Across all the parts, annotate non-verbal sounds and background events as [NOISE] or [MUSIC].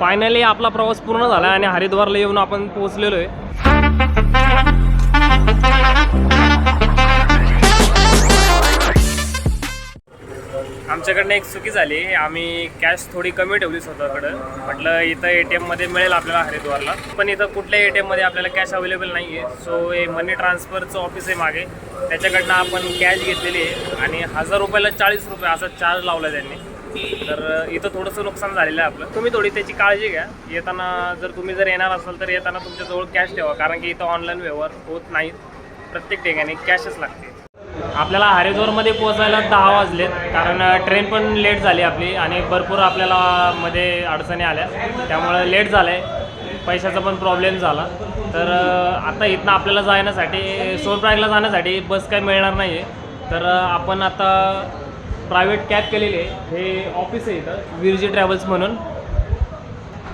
Finally आपला प्रवास पूर्ण झाला आणि हरिद्वारला येऊन आपण पोहोचलेलो आहे. आमच्याकडनं एक चुकी झाली. आम्ही कॅश थोडी कमी ठेवली स्वतःकडं. म्हटलं इथं ए टी एममध्ये मिळेल आपल्याला हरिद्वारला. पण इथं कुठल्या ए टी एममध्ये आपल्याला कॅश अवेलेबल नाही आहे सो हे मनी ट्रान्सफरचं ऑफिस आहे मागे. त्याच्याकडनं आपण कॅश घेतलेली आहे. आणि हजार रुपयाला चाळीस रुपये असा चार्ज लावला त्यांनी. तर इथं थोडंसं नुकसान झालेलं आहे आपलं. तुम्ही थोडी त्याची काळजी घ्या. येताना जर तुम्ही जर येणार असाल तर येताना तुमच्याजवळ कॅश ठेवा. कारण की इथं ऑनलाईन व्यवहार होत नाहीत. प्रत्येक ठिकाणी कॅशच लागते आपल्याला हरिद्वारमध्ये पोहोचायला दहा वाजलेत कारण ट्रेन पण लेट झाली आपली आणि भरपूर आपल्याला मध्ये अडचणी आल्या. त्यामुळं लेट झालं आहे पैशाचा पण प्रॉब्लेम झाला. तर आता इथनं आपल्याला जाण्यासाठी सोनप्रागला जाण्यासाठी बस काही मिळणार नाही आहे तर आपण आता प्रायव्हेट कॅब केलेली आहे. हे ऑफिस आहे इथं विरजी ट्रॅव्हल्स म्हणून.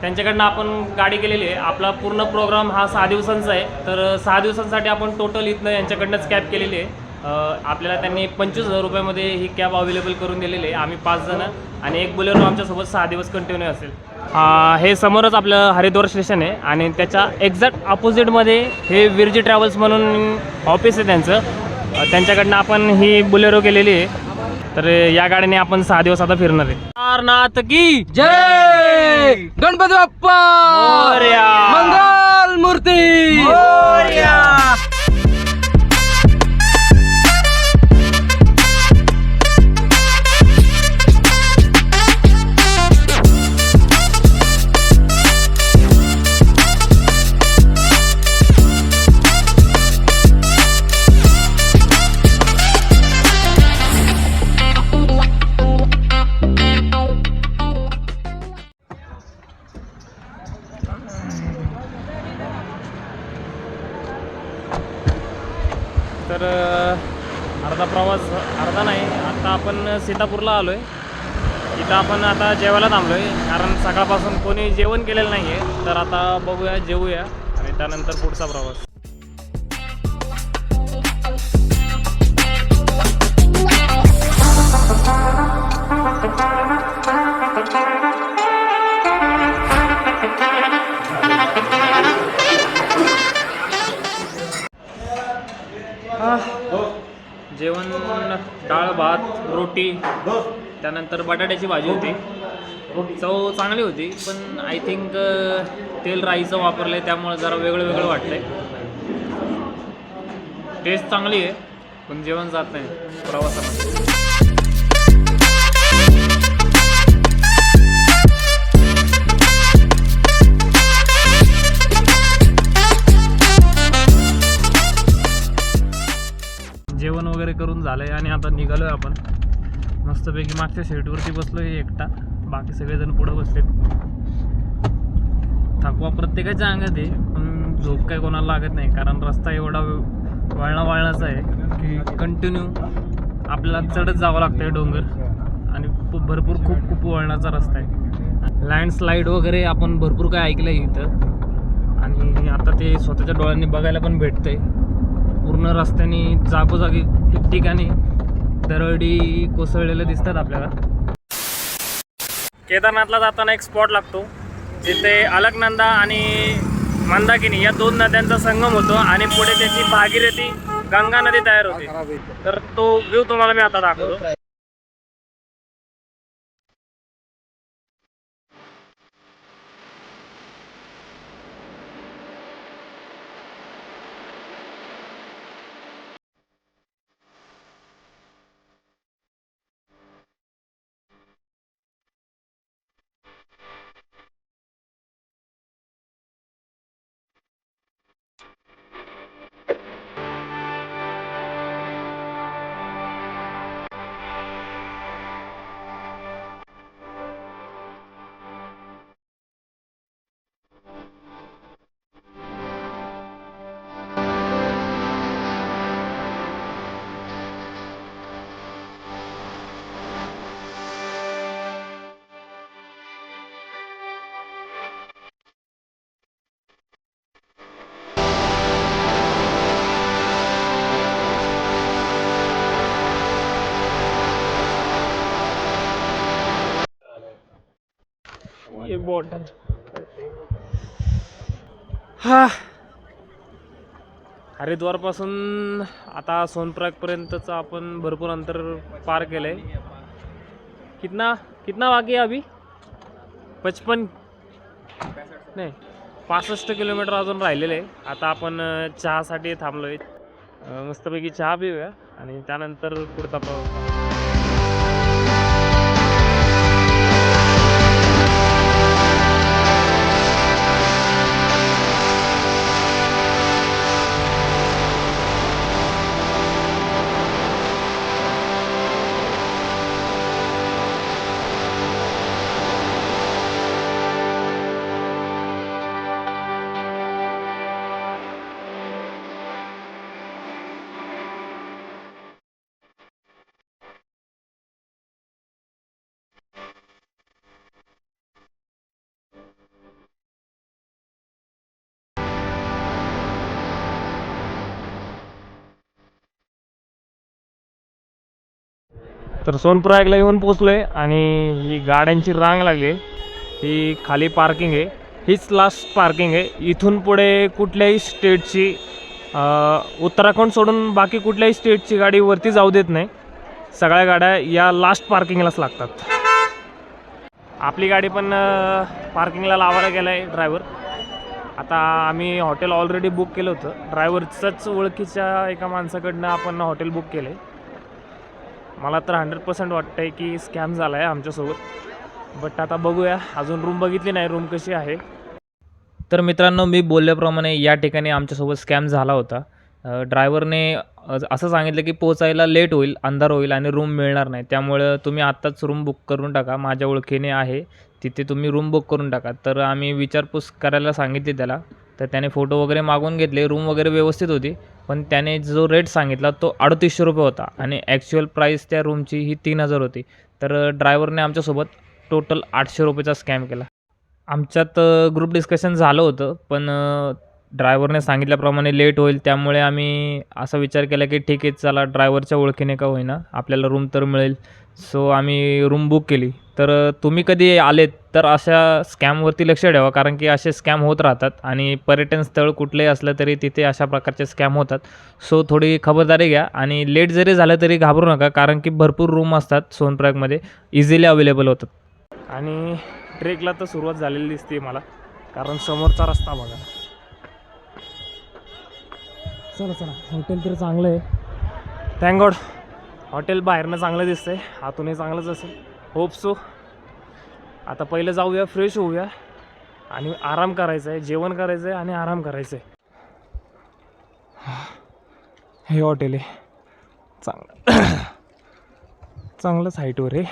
त्यांच्याकडनं आपण गाडी केलेली आहे. आपला पूर्ण प्रोग्राम हा सहा दिवसांचा आहे. तर सहा दिवसांसाठी आपण टोटल इथनं यांच्याकडनंच कॅब केलेली आहे. आपल्याला त्यांनी पंचवीस हजार रुपयामध्ये ही कॅब अवेलेबल करून दिलेली आहे. आम्ही पाच जण आणि एक बोलेरो आमच्यासोबत सहा दिवस कंटिन्यू असेल. हे समोरच आपलं हरिद्वार स्टेशन आहे आणि त्याच्या एक्झॅक्ट अपोजिटमध्ये हे विरजी ट्रॅव्हल्स म्हणून ऑफिस आहे त्यांचं. त्यांच्याकडनं आपण ही बुलेरो केलेली आहे. तर या गाडीने आपण सहा दिवस आता फिरणार आहे. केदारनाथ की जय! गणपती बाप्पा. मंगल मूर्ती! तर अर्धा प्रवास अर्धा नाही आता आपण सीतापूरला आलो आहे इथं आपण आता जेवायला थांबलो आहे कारण सकाळपासून कोणी जेवण केलेलं नाही आहे तर आता बघूया जेवूया आणि त्यानंतर पुढचा प्रवास. डाळ भात रोटी त्यानंतर बटाट्याची भाजी होती. चव चांगली होती पण आय थिंक तेल राईचं वापरलं आहे त्यामुळे जरा वेगळं वेगळं वाटतंय टेस्ट चांगली आहे पण जेवण जात नाही प्रवासामध्ये. करून झालं आहे आणि आता निघालो आहे आपण. मस्तपैकी मागच्या सीटवरती आहे एकटा. बाकी सगळेजण पुढं बसलेत. थकवा प्रत्येकाच्या अंगात आहे पण झोप काही कोणाला लागत नाही. कारण रस्ता एवढा वळणा वळणाचा आहे की कंटिन्यू आपल्याला चढत जावं लागतं आहे डोंगर. आणि भरपूर खूप खूप वळणाचा रस्ता आहे. लँडस्लाईड वगैरे आपण भरपूर काय ऐकलं आहे इथं. आणि आता ते स्वतःच्या डोळ्यांनी बघायला पण भेटतं आहे पूर्ण रस्त्याने जागोजागी ठिकठिकाणी दरडी कोसळलेले दिसतात आपल्याला. केदारनाथला जाताना एक स्पॉट लागतो. जिथे अलकनंदा आणि मंदाकिनी या दोन नद्यांचा संगम होतो आणि पुढे त्याची भागीरथी गंगा नदी तयार होते. तर तो व्ह्यू तुम्हाला मी आता दाखवतो. बॉटल हा। हरिद्वारपासून आता सोनप्रागपर्यंतचं आपण भरपूर अंतर पार केलं आहे कितना कितना बाकी आहे अभी? पचपन? नाही पासष्ट किलोमीटर अजून राहिलेलं आहे. आता आपण चहासाठी थांबलो आहे मस्तपैकी चहा पिऊया आणि त्यानंतर पुढचा प्रवास तर सोनप्रयागला येऊन पोचलो आहे आणि ही गाड्यांची रांग लागली. ही खाली पार्किंग आहे. हीच लास्ट पार्किंग आहे. इथून पुढे कुठल्याही स्टेटची उत्तराखंड सोडून बाकी कुठल्याही स्टेटची गाडी वरती जाऊ देत नाही. सगळ्या गाड्या या लास्ट पार्किंगलाच लागतात. आपली गाडी पण पार्किंगला लावायला गेला आहे ड्रायव्हर आता आम्ही हॉटेल ऑलरेडी बुक केलं होतं. ड्रायव्हरचंच ओळखीच्या एका माणसाकडनं आपण हॉटेल बुक केलं आहे मला तर हंड्रेड पर्सेंट वाटतं आहे की स्कॅम झाला आहे आमच्यासोबत. बट आता बघूया. अजून रूम बघितली नाही. रूम कशी आहे? तर मित्रांनो मी बोलल्याप्रमाणे या ठिकाणी आमच्यासोबत स्कॅम झाला होता. ड्रायव्हरने असं सांगितलं की पोचायला लेट होईल अंधार होईल आणि रूम मिळणार नाही. त्यामुळं तुम्ही आत्ताच रूम बुक करून टाका. माझ्या ओळखीने आहे. तिथे तुम्ही रूम बुक करून टाका. तर आम्ही विचारपूस करायला सांगितली त्याला. तर त्याने फोटो वगैरे मागून घेतले रूम वगैरे व्यवस्थित होती. पण त्याने जो रेट सांगितला तो अडतीसशे रुपये होता. आणि ॲक्च्युअल प्राईस त्या रूमची ही तीन हजार होती. तर ड्रायव्हरने आमच्यासोबत टोटल आठशे रुपयेचा स्कॅम केला. आमच्यात ग्रुप डिस्कशन झालं होतं पण ड्रायव्हरने सांगितल्याप्रमाणे लेट होईल. त्यामुळे आम्ही असा विचार केला की ठीक आहे चला ड्रायव्हरच्या ओळखीने का होईना आपल्याला रूम तर मिळेल. सो आम्ही रूम बुक केली. तर तुम्ही कधी आलेत तर अशा स्कॅमवरती लक्ष ठेवा. कारण की असे स्कॅम होत राहतात आणि पर्यटन स्थळ कुठलंही असलं तरी तिथे अशा प्रकारचे स्कॅम होतात. सो थोडी खबरदारी घ्या आणि लेट जरी झालं तरी घाबरू नका. कारण की भरपूर रूम असतात सोनप्रयागमध्ये. इझिली अवेलेबल होतात. आणि ट्रेकला तर सुरुवात झालेली दिसते मला. कारण समोरचा रस्ता बघा. चला चला. हॉटेल तरी चांगलं आहे. थँक गॉड हॉटेल बाहेरनं चांगलं दिसतंय आतूनही चांगलंच असेल. होप सो आता पहिलं जाऊया फ्रेश होऊया. आणि आराम करायचा आहे जेवण करायचं आहे आणि आराम करायचं आहे हे हॉटेल आहे. चांगलं. चांगलंच हाईटवर आहे.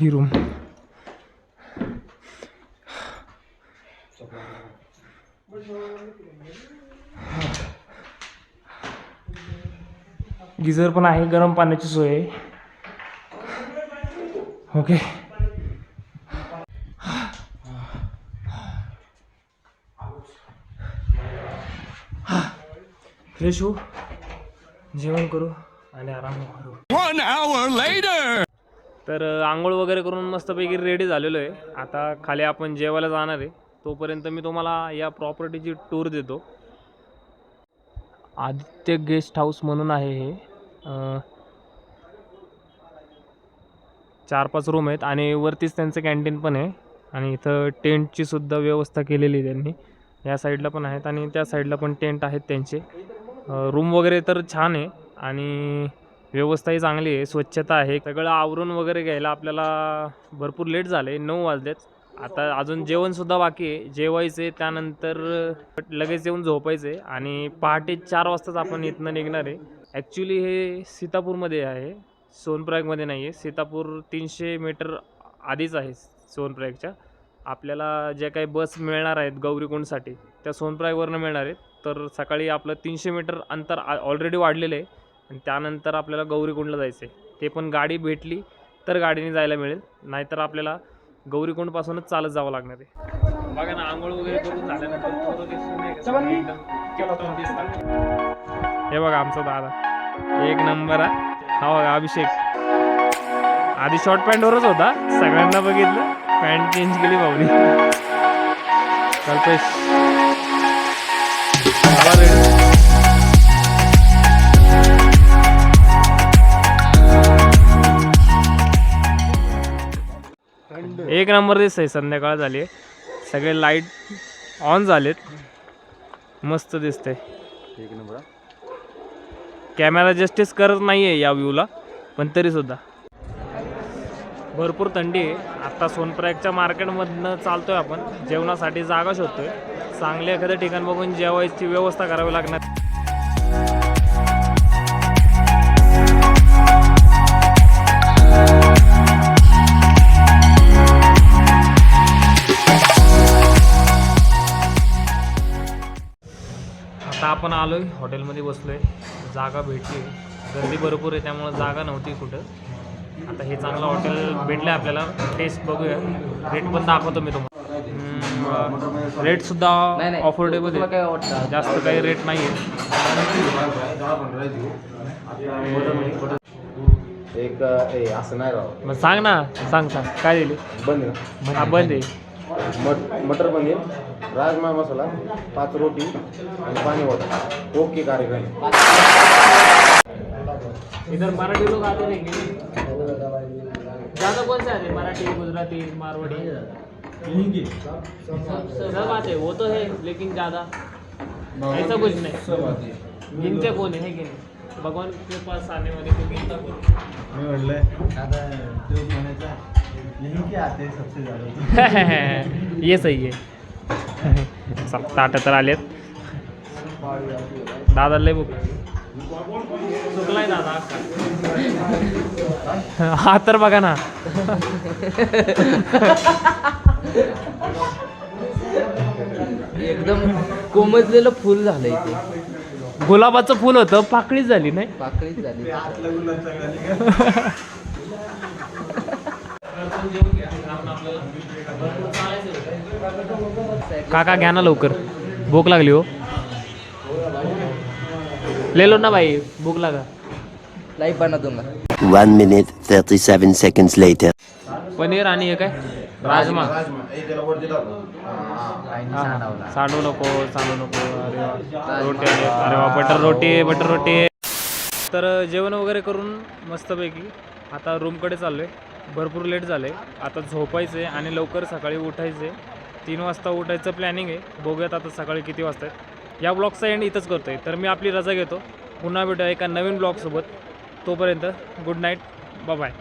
ही रूम गिझर पण आहे गरम पाण्याची सोय आहे. ओके फ्रेश हो. जेवण करू आणि आराम करू. One hour later. तर आंघोळ वगैरे करून मस्तपैकी रेडी झालेलो आहे. आता खाली आपण जेवायला जाणार आहे. तोपर्यंत मी तुम्हाला या प्रॉपर्टीची टूर देतो. आदित्य गेस्ट हाऊस म्हणून आहे हे. चार पाच रूम आहेत आणि वरतीच त्यांचं कॅन्टीन पण आहे. आणि इथं टेंटची सुद्धा व्यवस्था केलेली आहे त्यांनी. या साईडला पण आहेत आणि त्या साईडला पण टेंट आहेत त्यांचे. रूम वगैरे तर छान आहे आणि व्यवस्थाही चांगली आहे स्वच्छता आहे. सगळं आवरून वगैरे घ्यायला आपल्याला भरपूर लेट झाले नऊ वाजलेत. आता अजून जेवणसुद्धा बाकी आहे. जेवायचे त्यानंतर लगेच येऊन झोपायचे आणि पहाटे चार वाजताच आपण इथनं निघणार आहे. ॲक्च्युली हे सीतापूरमध्ये आहे. सोनप्रयागमध्ये नाही आहे. सीतापूर तीनशे मीटर आधीच आहे सोनप्रयागच्या आपल्याला ज्या काही बस मिळणार आहेत गौरीकुंडसाठी त्या सोनप्रयागवरनं मिळणार आहेत. तर सकाळी आपलं तीनशे मीटर अंतर ऑलरेडी वाढलेलं आहे. आणि त्यानंतर आपल्याला गौरीकुंडला जायचं आहे ते पण गाडी भेटली तर गाडीने जायला मिळेल. नाहीतर आपल्याला गौरीकुंडपासूनच चालत जावं लागणार आहे. बघा ना आंघोळ वगैरे करून झाल्यानंतर हे बघा आमचा दादा. एक नंबर हा. हा बघा अभिषेक. आधी शॉर्ट पॅन्टवरच होता. सगळ्यांना बघितलं. पॅन्ट चेंज केली भाऊनी. कल्पेश. एक नंबर दिसतंय संध्याकाळ झाली आहे. सगळे लाइट ऑन झालेत. मस्त दिसतंय. कॅमेरा जस्टिस करत नाही आहे या व्ह्यूला पण तरीसुद्धा भरपूर थंडी आहे. आत्ता सोनप्रयागच्या मार्केटमधनं चालतो आहे आपण. जेवणासाठी जागा शोधतो आहे चांगले एखादं ठिकाण बघून जेवायची व्यवस्था करावी लागणार. आता आपण आलोय हॉटेलमध्ये बसलोय. जागा भेटली. गर्दी भरपूर आहे त्यामुळे जागा नव्हती कुठं. आता हे चांगलं हॉटेल भेटलं आपल्याला. टेस्ट बघूया. रेट पण दाखवतो मी तुम्हाला. रेट सुद्धा अफोर्डेबल आहे. जास्त काही रेट नाही आहे एक ए असं नाही राव. मग सांग ना. सांग सांग. काय दिली? बंद. आहे हा बंद आहे. मट मटर पनीर राजमा मसाला पाच रोटी आणि पाणी वॉटर ओके कार्यक्रम. इधर मराठी लोग आते रहेंगे ज़्यादा कौन से आते हैं? मराठी गुजराती मारवाड़ी? सब आते हैं वो तो है लेकिन ज़्यादा। ऐसा कुछ नहीं। गिनते कौन है, है कि नहीं? भगवान के पास आने वाले को गिनता कौन मी म्हणलं आता तो म्हणायचा यही के आते हैं सबसे ज्यादा [LAUGHS] ये सही आहे चल ताटं तर आलेत। दादा लय बुक चुकलाय दादा हा तर बघा ना। एकदम कोमजलेलं फुल झालंय ते. गुलाबाचं फुल होतं पाकळीच झाली नाही? पाकळीच झाली. [LAUGHS] काका घ्या ना लवकर. भूक लागली हो. ले लो ना भाई भूक लागा. लाईव्ह बना दूंगा. One minute, 37 seconds later. Paneer आणि हे काय? राजमा. सांडू नको सांडू नको. अरे वा. रोटी अरे वा बटर रोटी बटर रोटी. तर जेवण वगैरे करून मस्तपैकी आता रूमकडे चाललो आहे भरपूर लेट झालं. आहे आता झोपायचं आहे आणि लवकर सकाळी उठायचं. आहे तीन वाजता उठायचं प्लॅनिंग आहे. बघूयात आता सकाळी किती वाजता आहेत या ब्लॉगचा एंड इथंच करतो आहे तर मी आपली रजा घेतो. पुन्हा भेटूया एका नवीन ब्लॉगसोबत तोपर्यंत गुड नाईट बाय